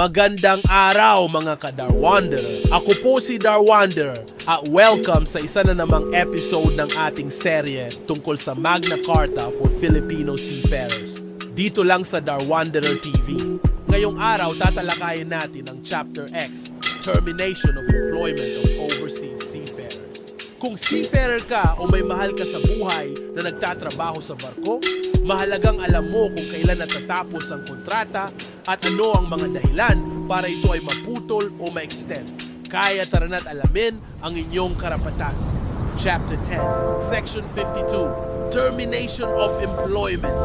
Magandang araw mga ka-Darwanderer. Ako po si Darwanderer at welcome sa isa na namang episode ng ating serye tungkol sa Magna Carta for Filipino Seafarers. Dito lang sa Darwanderer TV. Ngayong araw tatalakayin natin ang Chapter X, Termination of Employment. Kung seafarer ka o may mahal ka sa buhay na nagtatrabaho sa barko, mahalagang alam mo kung kailan natatapos ang kontrata at ano ang mga dahilan para ito ay maputol o ma-extend. Kaya tara na't alamin ang inyong karapatan. Chapter 10, Section 52, Termination of Employment.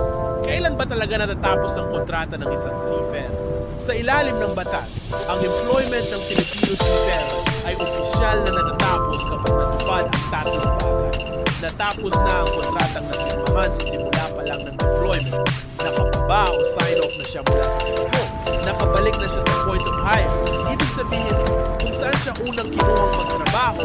Kailan ba talaga natatapos ang kontrata ng isang seafarer? Sa ilalim ng batas, ang employment ng Filipino seafarer ay opisyal na natatapos Natapos na ang kontratang napirmahan sa simula pa lang ng deployment. Nakababa o sign off na siya mula sa barko. Nakabalik na siya sa point of hire. Ibig sabihin, kung saan siya unang kinuhang magtrabaho,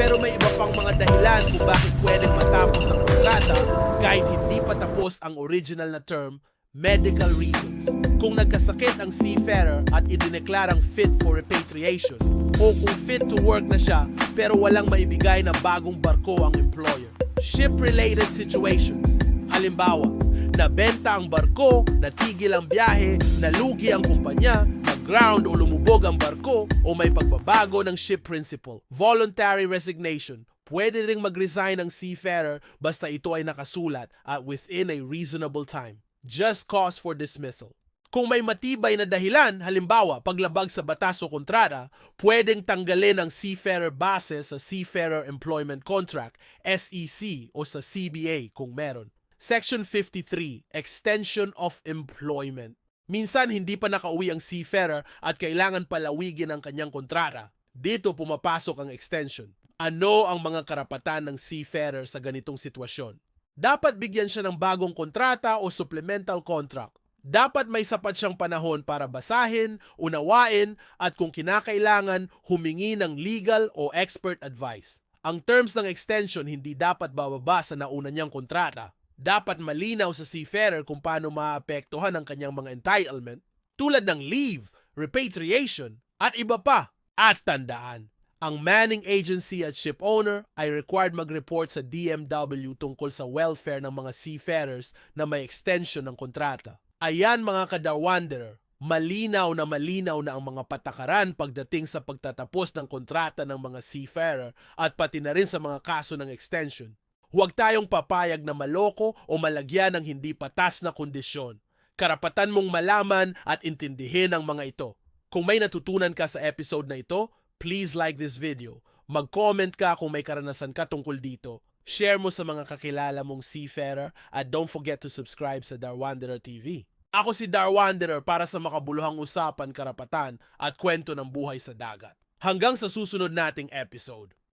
pero may iba pang mga dahilan kung bakit pwedeng matapos ang kontrata kahit hindi pa tapos ang original na term, medical reasons. Kung nagkasakit ang seafarer at idineklarang fit for repatriation, o kung fit to work na siya pero walang maibigay na bagong barko ang employer. Ship-related situations. Halimbawa, nabenta ang barko, natigil ang biyahe, nalugi ang kumpanya, nag-ground o lumubog ang barko, o may pagbabago ng ship principle. Voluntary resignation. Pwede ring mag-resign ang seafarer basta ito ay nakasulat at within a reasonable time. Just cause for dismissal. Kung may matibay na dahilan, halimbawa paglabag sa batas o kontrata, pwedeng tanggalin ang seafarer base sa Seafarer Employment Contract, SEC o sa CBA kung meron. Section 53, Extension of Employment. Minsan hindi pa nakauwi ang seafarer at kailangan palawigin ang kanyang kontrata. Dito pumapasok ang extension. Ano ang mga karapatan ng seafarer sa ganitong sitwasyon? Dapat bigyan siya ng bagong kontrata o supplemental contract. Dapat may sapat siyang panahon para basahin, unawain, at kung kinakailangan, humingi ng legal o expert advice. Ang terms ng extension hindi dapat bababa sa nauna niyang kontrata. Dapat malinaw sa seafarer kung paano maapektuhan ang kanyang mga entitlement tulad ng leave, repatriation, at iba pa. At tandaan, ang manning agency at ship owner ay required mag-report sa DMW tungkol sa welfare ng mga seafarers na may extension ng kontrata. Ayan mga ka-Darwanderer, malinaw na malinaw na ang mga patakaran pagdating sa pagtatapos ng kontrata ng mga seafarer at pati na rin sa mga kaso ng extension. Huwag tayong papayag na maloko o malagyan ng hindi patas na kondisyon. Karapatan mong malaman at intindihin ang mga ito. Kung may natutunan ka sa episode na ito, please like this video. Mag-comment ka kung may karanasan ka tungkol dito. Share mo sa mga kakilala mong seafarer at don't forget to subscribe sa Darwanderer TV. Ako si Darwanderer para sa makabuluhang usapan, karapatan at kwento ng buhay sa dagat. Hanggang sa susunod nating episode.